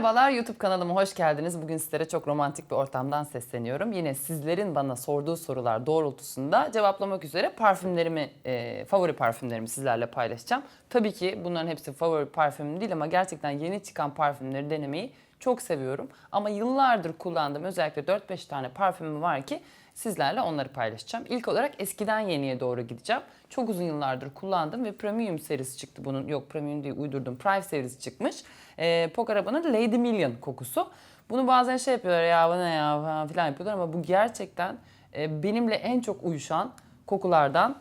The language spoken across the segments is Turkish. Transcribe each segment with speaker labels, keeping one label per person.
Speaker 1: Merhabalar YouTube kanalıma hoş geldiniz. Bugün sizlere çok romantik bir ortamdan sesleniyorum. Yine sizlerin bana sorduğu sorular doğrultusunda cevaplamak üzere parfümlerimi, e, favori parfümlerimi sizlerle paylaşacağım. Tabii ki bunların hepsi favori parfümüm değil ama gerçekten yeni çıkan parfümleri denemeyi çok seviyorum. Ama yıllardır kullandığım özellikle 4-5 tane parfümüm var ki sizlerle onları paylaşacağım. İlk olarak eskiden yeniye doğru gideceğim. Çok uzun yıllardır kullandım ve Premium serisi çıktı bunun. Yok Premium değil uydurdum. Prime serisi çıkmış. Ee, Pok arabanın Lady Million kokusu. Bunu bazen şey yapıyorlar ya bu ne ya falan filan yapıyorlar ama bu gerçekten e, benimle en çok uyuşan kokulardan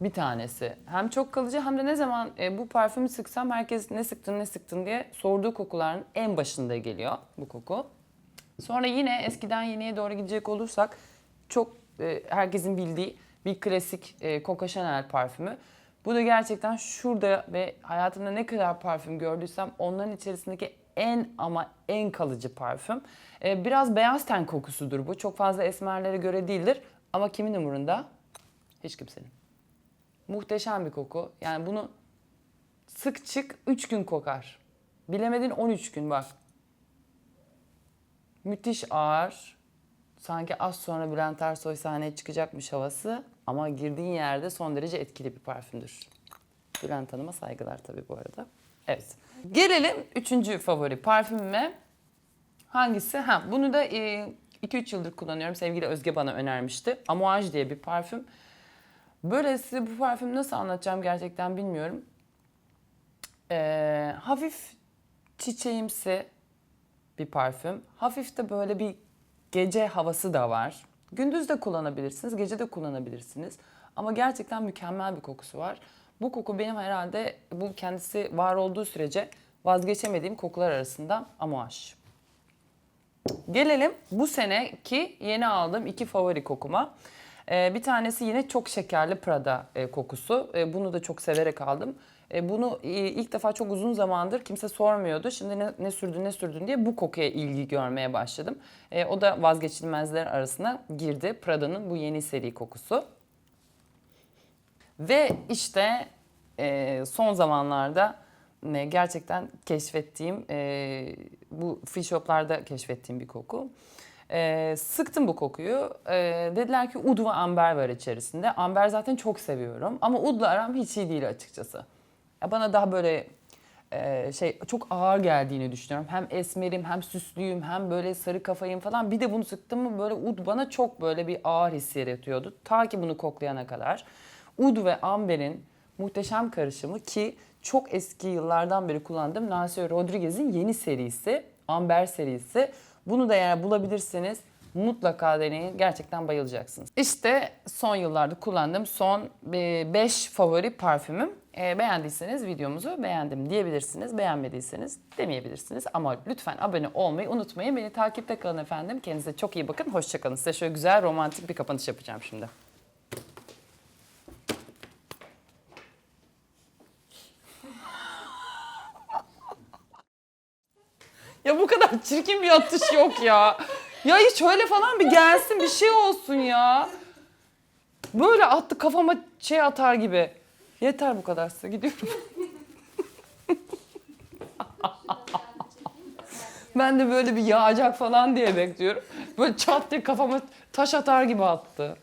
Speaker 1: bir tanesi. Hem çok kalıcı hem de ne zaman e, bu parfümü sıksam herkes ne sıktın ne sıktın diye sorduğu kokuların en başında geliyor bu koku. Sonra yine eskiden yeniye doğru gidecek olursak çok e, herkesin bildiği bir klasik e, Coco Chanel parfümü. Bu da gerçekten şurada ve hayatımda ne kadar parfüm gördüysem onların içerisindeki en ama en kalıcı parfüm. E, biraz beyaz ten kokusudur bu. Çok fazla esmerlere göre değildir. Ama kimin umurunda? Hiç kimsenin. Muhteşem bir koku. Yani bunu sık çık 3 gün kokar. Bilemedin 13 gün bak. Müthiş ağır. Sanki az sonra Bülent Ersoy sahneye çıkacakmış havası. Ama girdiğin yerde son derece etkili bir parfümdür. Bülent Hanım'a saygılar tabii bu arada. Evet. Gelelim üçüncü favori parfümüme. Hangisi? Ha, bunu da 2-3 yıldır kullanıyorum. Sevgili Özge bana önermişti. Amouage diye bir parfüm. Böyle size bu parfümü nasıl anlatacağım gerçekten bilmiyorum. Ee, hafif çiçeğimsi bir parfüm. Hafif de böyle bir gece havası da var. Gündüz de kullanabilirsiniz, gece de kullanabilirsiniz. Ama gerçekten mükemmel bir kokusu var. Bu koku benim herhalde bu kendisi var olduğu sürece vazgeçemediğim kokular arasında Amouage. Gelelim bu seneki yeni aldığım iki favori kokuma. Ee, bir tanesi yine çok şekerli Prada e, kokusu. E, bunu da çok severek aldım. E, bunu ilk defa çok uzun zamandır kimse sormuyordu. Şimdi ne, ne sürdün ne sürdün diye bu kokuya ilgi görmeye başladım. O da vazgeçilmezler arasına girdi. Prada'nın bu yeni seri kokusu. Ve işte son zamanlarda gerçekten keşfettiğim, bu free shoplarda keşfettiğim bir koku. E, sıktım bu kokuyu. E, dediler ki ud ve amber var içerisinde. Amber zaten çok seviyorum ama udla aram hiç iyi değil açıkçası. Ya bana daha böyle e, şey çok ağır geldiğini düşünüyorum. Hem esmerim hem süslüyüm hem böyle sarı kafayım falan. Bir de bunu sıktım mı böyle ud bana çok böyle bir ağır his yaratıyordu. Ta ki bunu koklayana kadar. Ud ve amberin muhteşem karışımı ki çok eski yıllardan beri kullandığım Nancy Rodriguez'in yeni serisi, Amber serisi. Bunu da yani bulabilirseniz mutlaka deneyin. Gerçekten bayılacaksınız. İşte son yıllarda kullandığım son 5 favori parfümüm. E, beğendiyseniz videomuzu beğendim diyebilirsiniz. Beğenmediyseniz demeyebilirsiniz. Ama lütfen abone olmayı unutmayın. Beni takipte kalın efendim. Kendinize çok iyi bakın. Hoşçakalın. Size şöyle güzel romantik bir kapanış yapacağım şimdi. Ya bu kadar çirkin bir atış yok ya. Ya hiç öyle falan bir gelsin bir şey olsun ya. Böyle attı kafama şey atar gibi. Yeter bu kadar size gidiyorum. ben de böyle bir yağacak falan diye bekliyorum. Böyle çat diye kafama taş atar gibi attı.